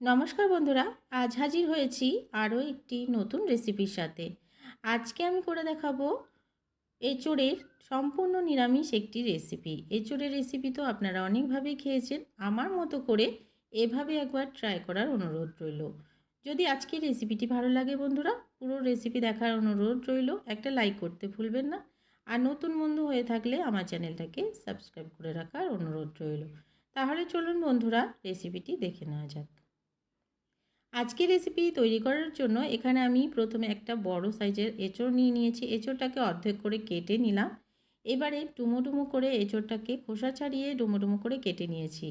নমস্কার বন্ধুরা, আজ হাজির হয়েছি আরও একটি নতুন রেসিপির সাথে। আজকে আমি করে দেখাবো এঁচোড়ের সম্পূর্ণ নিরামিষ একটি রেসিপি। এঁচোড়ের রেসিপি তো আপনারা অনেকভাবেই খেয়েছেন, আমার মতো করে এভাবে একবার ট্রাই করার অনুরোধ রইল। যদি আজকের রেসিপিটি ভালো লাগে বন্ধুরা, পুরো রেসিপি দেখার অনুরোধ রইল, একটা লাইক করতে ভুলবেন না। আর নতুন বন্ধু হয়ে থাকলে আমার চ্যানেলটাকে সাবস্ক্রাইব করে রাখার অনুরোধ রইল। তাহলে চলুন বন্ধুরা, রেসিপিটি দেখে নেওয়া যাক। আজকে রেসিপি তৈরি করার জন্য এখানে আমি প্রথমে একটা বড় সাইজের এঁচড় নিয়ে নিয়েছি। এঁচড়টাকে অর্ধেক করে কেটে নিলাম। এবারে ডুমো করে এঁচড়টাকে খোসা ছাড়িয়ে ডুমো ডুমো করে কেটে নিয়েছি।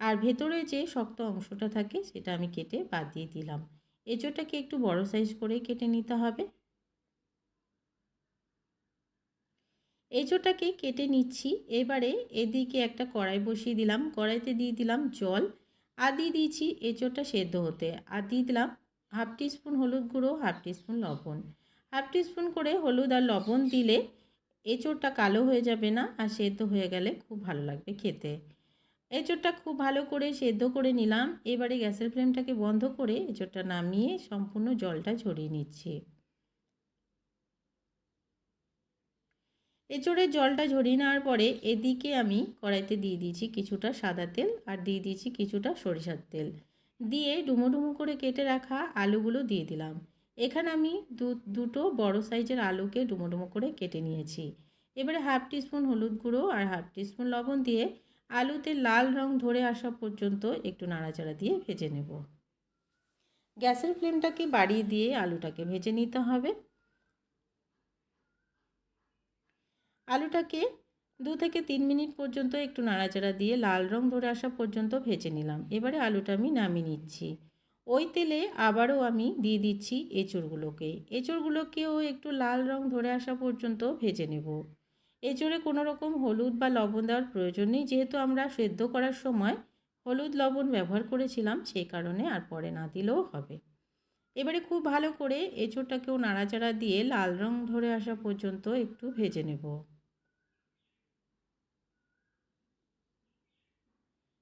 আর ভেতরে যে শক্ত অংশটা থাকে সেটা আমি কেটে বাদ দিয়ে দিলাম। এঁচড়টাকে একটু বড় সাইজ করে কেটে নিতে হবে। এঁচড়টাকে কেটে নিচ্ছি। এবারে এদিকে একটা কড়াই বসিয়ে দিলাম। কড়াইতে দিয়ে দিলাম জল। আর দিয়ে দিয়েছি এঁচোড়টা সেদ্ধ হতে। আর দিয়ে দিলাম হাফ টিস্পুন হলুদ গুঁড়ো, হাফ টিস্পুন লবণ। হাফ টিস্পুন করে হলুদ আর লবণ দিলে এঁচোড়টা কালো হয়ে যাবে না আর সেদ্ধ হয়ে গেলে খুব ভালো লাগবে খেতে। এঁচোড়টা খুব ভালো করে সেদ্ধ করে নিলাম। এবারে গ্যাসের ফ্লেমটাকে বন্ধ করে এঁচোড়টা নামিয়ে সম্পূর্ণ জলটা ঝরিয়ে নিচ্ছি। এঁচড়ের জলটা ঝরিয়ে নেওয়ার পরে এদিকে আমি কড়াইতে দিয়ে দিয়েছি কিছুটা সাদা তেল আর দিয়ে দিয়েছি কিছুটা সরিষার তেল। দিয়ে ডুমো ডুমো করে কেটে রাখা আলুগুলো দিয়ে দিলাম। এখানে আমি দু, দুটো বড় সাইজের আলুকে ডুমো ডুমো করে কেটে নিয়েছি। এবারে হাফ টিস্পুন হলুদ গুঁড়ো আর হাফ টিস্পুন লবণ দিয়ে আলুতে লাল রং ধরে আসা পর্যন্ত একটু নাড়াচাড়া দিয়ে ভেজে নেব। গ্যাসের ফ্লেমটাকে বাড়িয়ে দিয়ে আলুটাকে ভেজে নিতে হবে। আলুটাকে দু থেকে তিন মিনিট পর্যন্ত একটু নাড়াচাড়া দিয়ে লাল রং ধরে আসা পর্যন্ত ভেজে নিলাম। এবারে আলুটা আমি নামিয়ে নিচ্ছি। ওই তেলে আবারও আমি দিয়ে দিচ্ছি এঁচড়গুলোকে। এঁচড়গুলোকেও একটু লাল রং ধরে আসা পর্যন্ত ভেজে নেব। এঁচড়ে কোনো রকম হলুদ বা লবণ দেওয়ার প্রয়োজন নেই। যেহেতু আমরা সেদ্ধ করার সময় হলুদ লবণ ব্যবহার করেছিলাম সেই কারণে আর পরে না দিলেও হবে। এবারে খুব ভালো করে এঁচড়টাকেও নাড়াচাড়া দিয়ে লাল রং ধরে আসা পর্যন্ত একটু ভেজে নেব।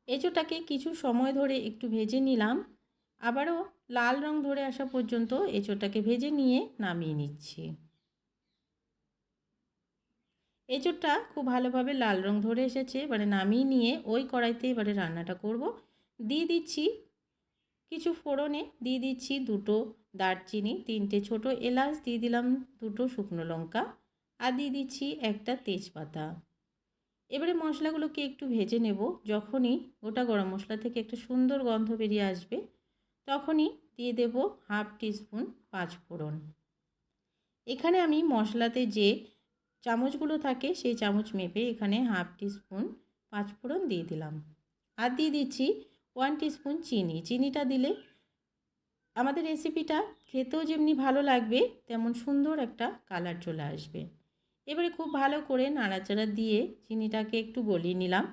এঁচোটাকে কিছু সময় ধরে একটু ভেজে নিলাম। আবারও লাল রং ধরে আসা পর্যন্ত এঁচোটাকে ভেজে নিয়ে নামিয়ে নিচ্ছি। এঁচোড়টা খুব ভালোভাবে লাল রং ধরে এসেছে, এবারে নামিয়ে নিয়ে ওই কড়াইতে এবারে রান্নাটা করব। দিয়ে দিচ্ছি কিছু ফোড়নে, দিয়ে দিচ্ছি দুটো দারচিনি, তিনটে ছোট এলাচ, দিয়ে দিলাম দুটো শুকনো লঙ্কা, আর দিয়ে দিচ্ছি একটা তেজপাতা। এবারে মশলাগুলোকে একটু ভেজে নেব। যখনই গোটা গরম মশলা থেকে একটা সুন্দর গন্ধ বেরিয়ে আসবে, তখনই দিয়ে দেব হাফ টিস্পুন পাঁচ ফোড়ন এখানে আমি মশলাতে যে চামচগুলো থাকে, সেই চামচ মেপে এখানে হাফ টিস্পুন পাঁচ ফোড়ন দিয়ে দিলাম। আর দিয়ে দিচ্ছি ওয়ান টিস্পুন চিনি। চিনিটা দিলে আমাদের রেসিপিটা খেতেও যেমনি ভালো লাগবে, তেমন সুন্দর একটা কালার চলে আসবে। এবারে খুব ভালো করে নাড়াচাড়া দিয়ে চিনিটাকে একটু গলিয়ে নিলাম।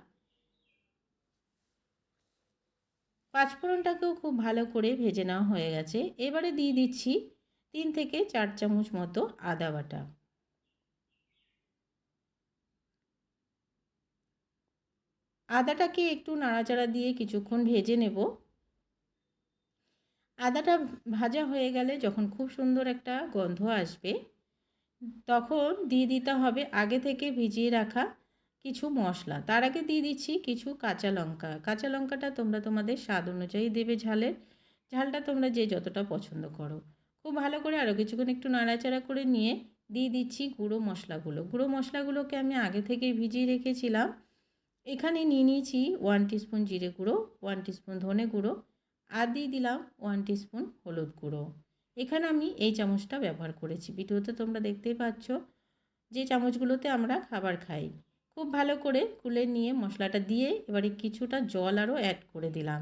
পাঁচফোড়নটাকেও খুব ভালো করে ভেজে নেওয়া হয়ে গেছে। এবারে দিয়ে দিচ্ছি তিন থেকে চার চামচ মতো আদা বাটা। আদাটাকে একটু নাড়াচাড়া দিয়ে কিছুক্ষণ ভেজে নেব। আদাটা ভাজা হয়ে গেলে যখন খুব সুন্দর একটা গন্ধ আসবে তখন দিয়ে দিতে হবে আগে থেকে ভিজিয়ে রাখা কিছু মশলা। তার আগে দিয়ে দিচ্ছি কিছু কাঁচা লঙ্কা। কাঁচা লঙ্কাটা তোমরা তোমাদের স্বাদ অনুযায়ী দেবে ঝালের। ঝালটা তোমরা যে যতটা পছন্দ করো। খুব ভালো করে আরও কিছুক্ষণ একটু নাড়াচাড়া করে নিয়ে দিয়ে দিচ্ছি গুঁড়ো মশলাগুলো। গুঁড়ো মশলাগুলোকে আমি আগে থেকেই ভিজিয়ে রেখেছিলাম। এখানে নিয়ে নিয়েছি ওয়ান টিস্পুন জিরে গুঁড়ো ওয়ান টিস্পুন ধনে গুঁড়ো, আর দিয়ে দিলাম ওয়ান টিস্পুন হলুদ গুঁড়ো। এখানে আমি এই চামচটা ব্যবহার করেছি। ভিডিওতে তোমরা দেখতেই পাচ্ছ যে চামচগুলোতে আমরা খাবার খাই। খুব ভালো করে কুলে নিয়ে মশলাটা দিয়ে এবারে কিছুটা জল আরও অ্যাড করে দিলাম।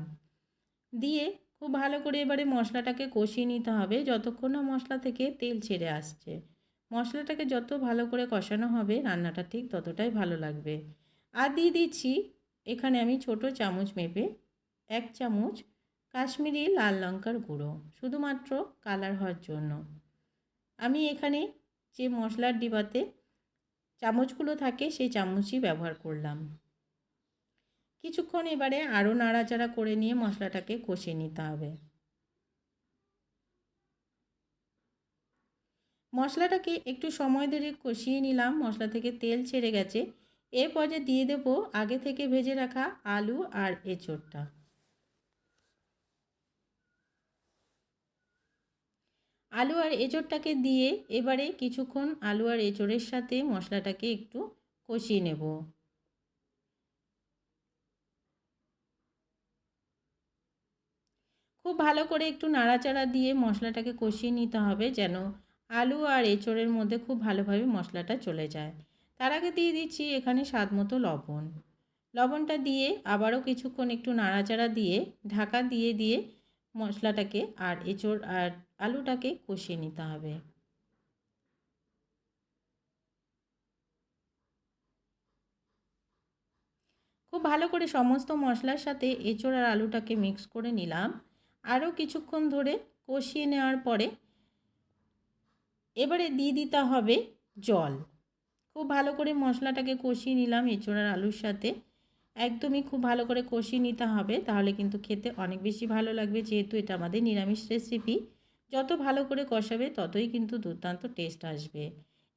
দিয়ে খুব ভালো করে এবারে মশলাটাকে কষিয়ে নিতে হবে। যতক্ষণ না মশলা থেকে তেল ছেড়ে আসছে। মশলাটাকে যত ভালো করে কষানো হবে রান্নাটা ঠিক ততটাই ভালো লাগবে। আর দিয়ে দিচ্ছি এখানে আমি ছোট চামচ মেপে এক চামচ কাশ্মীরি লাল লঙ্কার গুঁড়ো, শুধুমাত্র কালার হওয়ার জন্য। আমি এখানে যে মশলার ডিবাতে চামচগুলো থাকে, সেই চামচই ব্যবহার করলাম। কিছুক্ষণ এবারে আরও নাড়াচাড়া করে নিয়ে মশলাটাকে কষিয়ে নিতে হবে। মশলাটাকে একটু সময় ধরে কষিয়ে নিলাম, মশলা থেকে তেল ছেড়ে গেছে। এর পর্যায়ে দিয়ে দেব, আগে থেকে ভেজে রাখা আলু আর এঁচোড়টা। আলু আর এঁচোড়টাকে দিয়ে এবারে কিছুক্ষণ আলু আর এঁচোড়ের সাথে মশলাটাকে একটু কষিয়ে নেব। খুব ভালো করে একটু নাড়াচাড়া দিয়ে মশলাটাকে কষিয়ে নিতে হবে যেন আলু আর এঁচোড়ের মধ্যে খুব ভালোভাবে মশলাটা চলে যায়। তার আগে দিয়ে দিচ্ছি এখানে স্বাদ মতো লবণ। লবণটা দিয়ে আবারও কিছুক্ষণ একটু নাড়াচাড়া দিয়ে ঢাকা দিয়ে দিয়ে মশলাটাকে আর এঁচোড় আর আলুটাকে কষিয়ে নিতে হবে। খুব ভালো করে সমস্ত মশলার সাথে এঁচোড় আর আলুটাকে মিক্স করে নিলাম। আরও কিছুক্ষণ ধরে কষিয়ে নেওয়ার পরে এবারে দিয়ে দিতে হবে জল। খুব ভালো করে মশলাটাকে কষিয়ে নিলাম এঁচোড় আর আলুর সাথে। একদমই খুব ভালো করে কষিয়ে নিতে হবে, তাহলে কিন্তু খেতে অনেক বেশি ভালো লাগবে, যেহেতু এটা আমাদের নিরামিষ রেসিপি যত ভালো করে কষাবে, ততই কিন্তু দুর্দান্ত টেস্ট আসবে।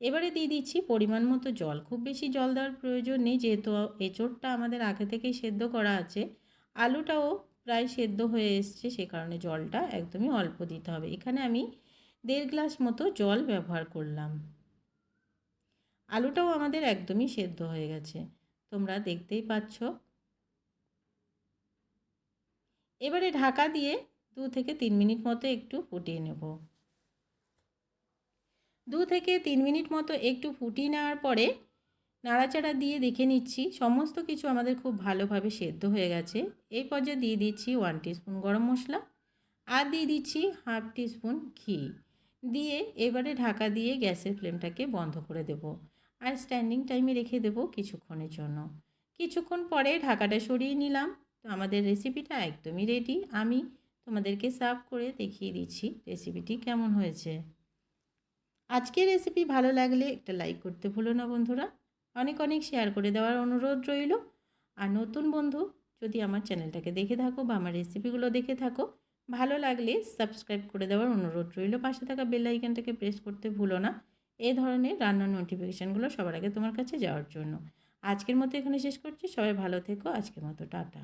এবারে দিয়ে দিচ্ছি পরিমাণ মতো জল। খুব বেশি জল দেওয়ার প্রয়োজন নেই, যেহেতু এঁচোড়টা আমাদের আগে থেকেই সেদ্ধ করা আছে। আলুটাও প্রায় সেদ্ধ হয়ে এসছে, সে কারণে জলটা একদমই অল্প দিতে হবে। এখানে আমি দেড় গ্লাস মতো জল ব্যবহার করলাম। আলুটাও আমাদের একদমই সেদ্ধ হয়ে গেছে। তোমরা দেখতেই পাচ্ছ। এবারে ঢাকা দিয়ে দু থেকে তিন মিনিট মতো একটু ফুটিয়ে নেব। দু থেকে তিন মিনিট মতো একটু ফুটিয়ে নেওয়ার পরে নাড়াচাড়া দিয়ে দেখে নিচ্ছি, সমস্ত কিছু আমাদের খুব ভালোভাবে সেদ্ধ হয়ে গেছে। এই পর্যায়ে দিয়ে দিচ্ছি ওয়ান টিস্পুন গরম মশলা আর দিয়ে দিচ্ছি হাফ টিস্পুন ঘি। দিয়ে এবারে ঢাকা দিয়ে গ্যাসের ফ্লেমটাকে বন্ধ করে দেব আর স্ট্যান্ডিং টাইমে রেখে দেব কিছুক্ষণের জন্য। কিছুক্ষণ পরে ঢাকাটা সরিয়ে নিলাম। তো আমাদের রেসিপিটা একদমই রেডি আমি তোমাদেরকে সার্ভ করে দেখিয়ে দিচ্ছি রেসিপিটি কেমন হয়েছে। আজকের রেসিপি ভালো লাগলে একটা লাইক করতে ভুলো না বন্ধুরা। অনেক অনেক শেয়ার করে দেওয়ার অনুরোধ রইল। আর নতুন বন্ধু যদি আমার চ্যানেলটাকে দেখে থাকো বা আমার রেসিপিগুলো দেখে থাকো, ভালো লাগলে সাবস্ক্রাইব করে দেওয়ার অনুরোধ রইল। পাশে থাকা বেল আইকনটাকে প্রেস করতে ভুলো না। এই ধরনের রান্নার নোটিফিকেশানগুলো সবার আগে তোমার কাছে যাওয়ার জন্য। আজকের মতো এখানে শেষ করছি। সবাই ভালো থেকো। আজকের মতো টাটা।